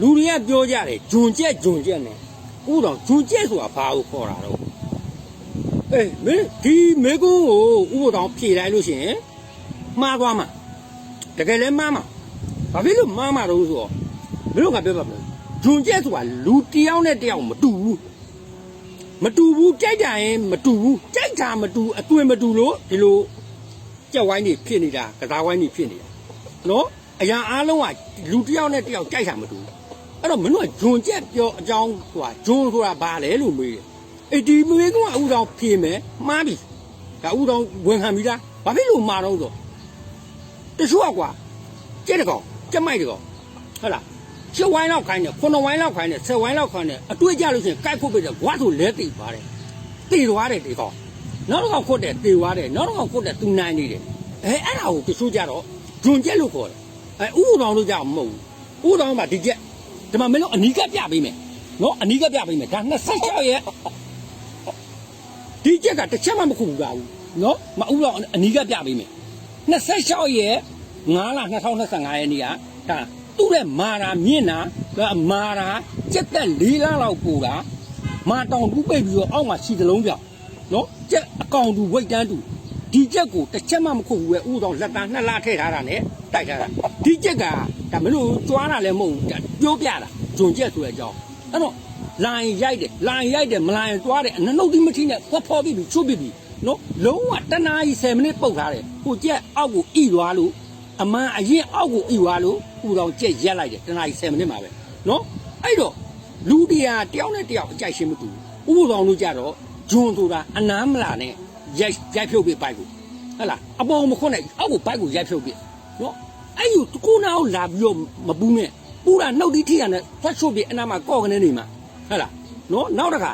လူတွေကပြောကြတယ်ဂျွန်ကျက်ဂျွန်ကျက်နဲ့ဥတော်ဂျွန်ကျက်ဆိုတာဘာကိုခေါ်တာတော့အေးမင်းဒီမေကုန်းကိုဥပတော်ဖြေလိုက်လို့ရှိရင်မှားသွားမှာတကယ်လည်းမှားမှာဘာဖြစ်လို့မှားမှာတော့ဆိုတော့မင်းတို့ကပြောပါမလားဂျွန်ကျက်ဆိုတာလူတစ်ယောက်နဲ့တစ်ယောက်မတူဘူးမတူဘူးကြိုက်တာရင်မတူဘူးကြိုက်တာမတူအသွင်မတူလို့ဒီလိုကြက်ဝိုင်းနေဖြစ်နေတာကစားဝိုင်းနေဖြစ်နေတာနော်အရာအားလုံးကလူတစ်ယောက်နဲ့တစ်ယောက်ကြိုက်တာမတူဘူး အဲ့တော့မင်းတို့ကဂျွန်ကျက်ပြောအကြောင်းဆိုတာဂျွန်ဆိုတာဘာလဲလို့မေးတယ်အေးဒီမေးကောင်ကဥတော်ဖြေမယ်မှားပြီဒါဥတော်ဝင်ခံပြီလားဘာဖြစ်လို့မှာတော့ဆိုတချို့ကကွာကျက်တကောင်ကျက်မိုက်တကောင်ဟုတ်လားရှစ်ဝိုင်းလောက်ခိုင်းတယ်ခုနှစ်ဝိုင်းလောက်ခိုင်းတယ်ဆယ်ဝိုင်းလောက်ခိုင်းတယ်အတွေ့အကြလို့ရှိရင်ကြိုက်ခုတ်ပြတယ်ဘွားဆိုလဲတိသွားတယ်တိသွားတယ်ဒီကောင်နောက်တစ်ကောင်ခုတ်တယ်တိသွားတယ်နောက်တစ်ကောင်ခုတ်တယ်သူနိုင်နေတယ်အဲအဲ့ဒါကိုတချို့ကြတော့ဂျွန်ကျက်လို့ခေါ်တယ်အဲဥတော်လို့ကြောက်မဟုတ်ဘူးဥတော်မှာဒီချက် ဒီမှာမင်းတို့အနီးကပ်ပြပေးမယ်နော်အနီးကပ်ပြပေးမယ်ဒါ26ရဲ့ဒီချက်ကတစ်ချက်မှမခုဘူးပါဘူးနော်မဥတော်အနီးကပ်ပြပေးမယ်26ရဲ့9လ2025ရဲ့နေ့ကဒါသူ့ရဲ့မာနာမြင့်နာဒါမာနာစက်သက်၄လလောက်ပူတာမာတောင်တူပိတ်ပြီးတော့အောက်မှာခြေစလုံးပြောင်နော်ကျက်အကောင်တူဝိတ်တန်းတူဒီချက်ကိုတစ်ချက်မှမခုတ်ဘူးပဲဥတော်လက်သားနှစ်လားထည့်ထားတာနဲ့တိုက်ထားတာဒီချက်က ဒါမလို့ကြွားတာလည်းမဟုတ်ဘူးဒါပြောပြတာဂျုံချက်ဆိုတဲ့အကြောင်းအဲ့တော့လိုင်ရိုက်တယ်လိုင်ရိုက်တယ်မလိုင်တွားတယ်အနုတ်တိမထီနဲ့ဖော်ဖော်ပြီးပြီးချုပ်ပြီးပြီးနော်လုံးဝတနာကြီး10မိနစ်ပုတ်ထားတယ်ဟိုချက်အောက်ကိုဣသွားလို့အမှန်အရင်အောက်ကိုဣသွားလို့ဥတော်ချက်ရက်လိုက်တယ်တနာကြီး10မိနစ်မှာပဲနော်အဲ့တော့လူတရားတယောက်နဲ့တယောက်အကြိုက်ရှင်းမတူဘူးဥတော်လို့ကြတော့ဂျွန်ဆိုတာအနားမလာနဲ့ရိုက်ရိုက်ဖြုတ်ပြပိုက်ကိုဟဟလားအပေါ်မခွနဲ့အောက်ကိုပိုက်ကိုရိုက်ဖြုတ်ပြနော် အဲ့ယူကိုနာကိုလာပြီးတော့မပူးနဲ့ပူတာနှုတ်တိထိရနဲ့ဖတ်ချုပ်ပြအနာမှာကော့ကနေနေမှာဟဟလားနော်နောက်တစ်ခါ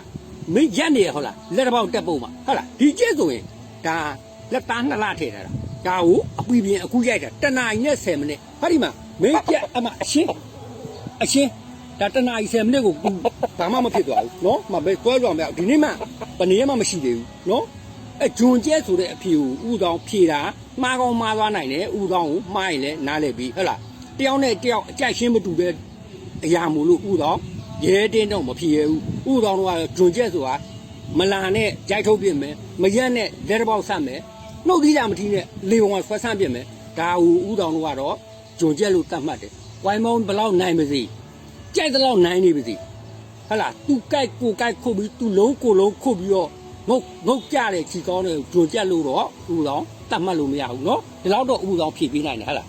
မင်းရက်နေရဟုတ်လားလက်တစ်ပေါက်တက်ဖို့မှာဟဟလားဒီကျက်ဆိုရင်ဒါလက်သားနှစ်လထည့်ထားတာဒါကိုအပီပြင်အခုရိုက်တာတနာရီနဲ့10မိနစ်ဟာဒီမှာမင်းကျက်အမအရှင်းအရှင်းဒါတနာရီ10မိနစ်ကိုဘာမှမဖြစ်သွားဘူးနော်မပဲတွဲကြအောင်ပြဒီနေ့မှဘယ်နည်းမှမရှိသေးဘူးနော် အဲဂျွန်ကျဲဆိုတဲ့အဖြေကိုဥတောင်ဖြေတာမှားကောင်းမှားသွားနိုင်တယ်ဥတောင်ကိုမှားရင်လည်းနားလည်ပြီဟုတ်လားတယောက်နဲ့တယောက်အကြိုက်ရှင်းမတူတဲ့အရာမို့လို့ဥတောင်ရဲတင်းတော့မဖြေရဘူးဥတောင်တော့ဂျွန်ကျဲဆိုတာမလာနဲ့ကြိုက်ထုတ်ပြစ်မယ်မရက်နဲ့လက်တစ်ပေါက်ဆက်မယ်နှုတ်သီးတာမထီးနဲ့လေပုံကဆွဲဆန့်ပြစ်မယ်ဒါကိုဥတောင်တို့ကတော့ဂျွန်ကျဲလို့တတ်မှတ်တယ်ဝိုင်းမောင်းဘယ်လောက်နိုင်ပါစေကြိုက်တဲ့လောက်နိုင်နေပါစေဟလာသူကြိုက်ကိုကြိုက်ခုတ်ပြီးသူလုံးကိုလုံးခုတ်ပြီးတော့ ငုတ်ငုတ်ကြတဲ့ခြေကောင်းတွေဂျွန်ကြက်လို့တော့ဥတော်တတ်မှတ်လို့မရဘူးเนาะဒီလောက်တော့ဥတော်ဖြည့်ပေးနိုင်တယ်ဟလာ